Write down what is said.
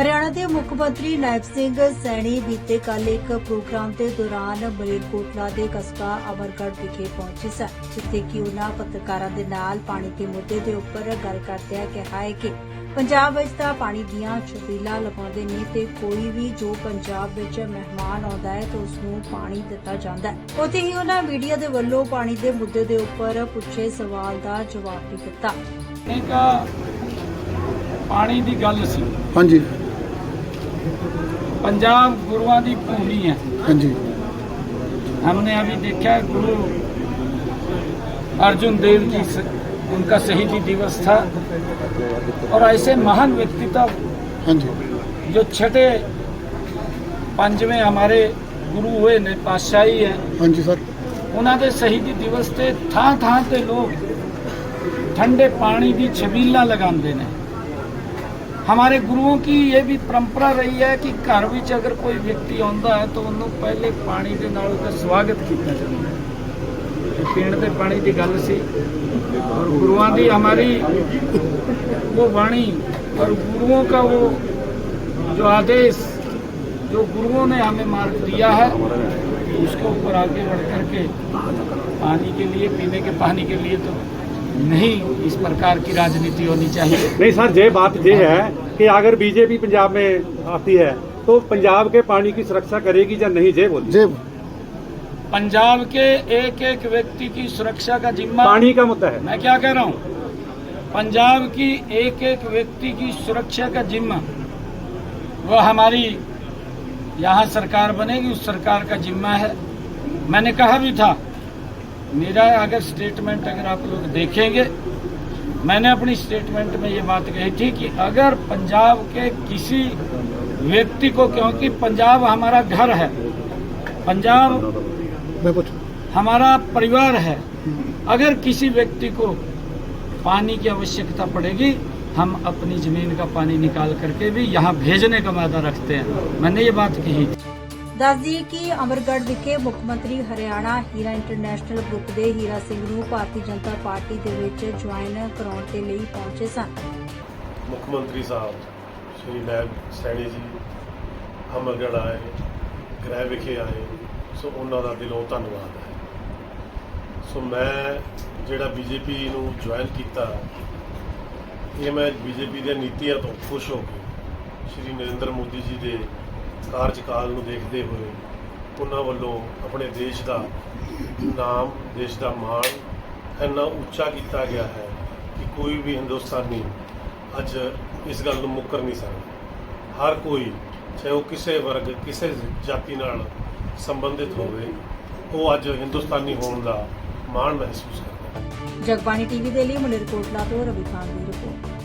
ਹਰਿਆਣਾ ਦੇ ਮੁੱਖ ਮੰਤਰੀ ਨਾਇਬ ਸਿੰਘ ਸੈਣੀ ਬੀਤੇ ਕੱਲ ਇੱਕ ਪ੍ਰੋਗਰਾਮ ਦੇ ਦੌਰਾਨ ਮਲੇਰਕੋਟਲਾ ਦੇ ਕਸਬਾ ਅਮਰਗੜ੍ਹ ਵਿਖੇ ਪਹੁੰਚੇ ਸਨ ਜਿੱਥੇ ਕਿ ਉਹਨਾਂ ਪੱਤਰਕਾਰਾਂ ਦੇ ਨਾਲ ਪਾਣੀ ਦੇ ਮੁੱਦੇ ਦੇ ਉੱਪਰ ਗੱਲ ਕਰਦਿਆਂ ਕਿਹਾ ਹੈ ਕਿ ਪੰਜਾਬ ਵਿੱਚ ਤਾਂ ਪਾਣੀ ਦੀਆਂ ਛਬੀਲਾਂ ਲਗਾਉਂਦੇ ਨੇ ਤੇ ਕੋਈ ਵੀ ਜੋ ਪੰਜਾਬ ਵਿੱਚ ਮਹਿਮਾਨ ਆਉਂਦਾ ਹੈ ਤਾਂ ਉਸ ਨੂੰ ਪਾਣੀ ਦਿੱਤਾ ਜਾਂਦਾ ਹੈ। ਉੱਥੇ ਹੀ ਉਹਨਾਂ ਮੀਡੀਆ ਦੇ ਵੱਲੋਂ ਪਾਣੀ ਦੇ ਮੁੱਦੇ ਦੇ ਉੱਪਰ ਪੁੱਛੇ ਸਵਾਲ ਦਾ ਜਵਾਬ ਵੀ ਦਿੱਤਾ। ਇੱਕ ਪਾਣੀ ਦੀ ਗੱਲ ਸੀ। ਹਾਂਜੀ। पंजाब गुरुओं की भूमि है ਹਾਂਜੀ हमने अभी देखा है गुरु अर्जुन देव जी से उनका शहीदी दिवस था और ऐसे महान व्यक्तित्व ਹਾਂਜੀ जो छठे पंजवें हमारे गुरु हुए ने पातशाही है ਹਾਂਜੀ ਸਰ ਉਹਨਾਂ ਦੇ ਸ਼ਹੀਦੀ ਦਿਵਸ ਤੇ ਥਾਂ ਥਾਂ ਤੇ ਲੋਕ ਠੰਡੇ ਪਾਣੀ ਦੀ ਛਬੀਲਾਂ ਲਗਾਉਂਦੇ ਨੇ ਹਮਾਰੇ ਗੁਰੂਆਂ ਕੀ ਇਹ ਵੀ ਪਰੰਪਰਾ ਰਹੀ ਹੈ ਕਿ ਘਰ ਵਿੱਚ ਅਗਰ ਕੋਈ ਵਿਅਕਤੀ ਆਉਂਦਾ ਹੈ ਤਾਂ ਉਹਨੂੰ ਪਹਿਲੇ ਪਾਣੀ ਦੇ ਨਾਲ ਉਹਦਾ ਸਵਾਗਤ ਕੀਤਾ ਜਾਂਦਾ ਹੈ ਇਹ ਪੀਣ ਦੇ ਪਾਣੀ ਦੀ ਗੱਲ ਸੀ ਔਰ ਗੁਰੂਆਂ ਦੀ ਹਮਾਰੀ वो वाणी और गुरुओं का वो जो आदेश जो गुरुओं ने हमें मार्ग दिया है उसके ऊपर आगे बढ़ करके पानी के लिए पीने के पानी के लिए तो नहीं इस प्रकार की राजनीति होनी चाहिए। नहीं सर ये बात ये है कि अगर बीजेपी पंजाब में आती है तो पंजाब के पानी की सुरक्षा करेगी या नहीं? ये बोलिए। पंजाब के एक एक व्यक्ति की सुरक्षा का जिम्मा पानी का मुद्दा है। मैं क्या कह रहा हूँ? पंजाब की एक एक व्यक्ति की सुरक्षा का जिम्मा वह हमारी यहाँ सरकार बनेगी उस सरकार का जिम्मा है। मैंने कहा भी था मेरा अगर स्टेटमेंट अगर आप लोग देखेंगे मैंने अपनी स्टेटमेंट में ये बात कही थी कि अगर पंजाब के किसी व्यक्ति को क्योंकि पंजाब हमारा घर है पंजाब हमारा परिवार है अगर किसी व्यक्ति को पानी की आवश्यकता पड़ेगी हम अपनी ज़मीन का पानी निकाल करके भी यहाँ भेजने का वादा रखते हैं। मैंने ये बात कही थी। ਦੱਸਦੀ ਕਿ ਅਮਰਗੜ੍ਹ ਵਿਖੇ ਮੁੱਖ ਮੰਤਰੀ ਹਰਿਆਣਾ ਹੀਰਾ ਇੰਟਰਨੈਸ਼ਨਲ ਗਰੁੱਪ ਦੇ ਹੀਰਾ ਸਿੰਘ ਨੂੰ ਭਾਰਤੀ ਜਨਤਾ ਪਾਰਟੀ ਦੇ ਵਿੱਚ ਜੁਆਇਨ ਕਰਾਉਣ ਦੇ ਲਈ ਪਹੁੰਚੇ ਸਨ। ਮੁੱਖ ਮੰਤਰੀ ਸਾਹਿਬ, ਸ਼੍ਰੀ ਨਾਇਬ ਸੈਣੀ ਜੀ ਅਮਰਗੜ੍ਹ ਆਏ, ਗ੍ਰਹਿ ਵਿਖੇ ਆਏ, ਸੋ ਉਹਨਾਂ ਦਾ ਦਿਲੋਂ ਧੰਨਵਾਦ ਹੈ। ਸੋ ਮੈਂ ਜਿਹੜਾ ਬੀਜੇਪੀ ਨੂੰ ਜੁਆਇਨ ਕੀਤਾ, ਇਹ ਮੈਂ ਬੀਜੇਪੀ ਦੀਆਂ ਨੀਤੀਆਂ ਤੋਂ ਖੁਸ਼ ਹੋ ਕੇ, ਸ਼੍ਰੀ ਨਰਿੰਦਰ ਮੋਦੀ ਜੀ ਦੇ ਕਾਰਜਕਾਲ ਨੂੰ ਦੇਖਦੇ ਹੋਏ ਉਹਨਾਂ ਵੱਲੋਂ ਆਪਣੇ ਦੇਸ਼ ਦਾ ਨਾਮ, ਦੇਸ਼ ਦਾ ਮਾਣ ਇੰਨਾ ਉੱਚਾ ਕੀਤਾ ਗਿਆ ਹੈ ਕਿ ਕੋਈ ਵੀ ਹਿੰਦੁਸਤਾਨੀ ਅੱਜ ਇਸ ਗੱਲ ਨੂੰ ਮੁੱਕਰ ਨਹੀਂ ਸਕਦਾ। ਹਰ ਕੋਈ, ਚਾਹੇ ਉਹ ਕਿਸੇ ਵਰਗ, ਕਿਸੇ ਜਾਤੀ ਨਾਲ ਸੰਬੰਧਿਤ ਹੋਵੇ, ਉਹ ਅੱਜ ਹਿੰਦੁਸਤਾਨੀ ਹੋਣ ਦਾ ਮਾਣ ਮਹਿਸੂਸ ਕਰਦਾ ਹੈ। ਜਗਬਾਣੀ ਟੀਵੀ ਦੇ ਲਈ ਮਲੇਰਕੋਟਲਾ ਤੋਂ ਰਵੀ ਖਾਨ ਦੀ ਰਿਪੋਰਟ।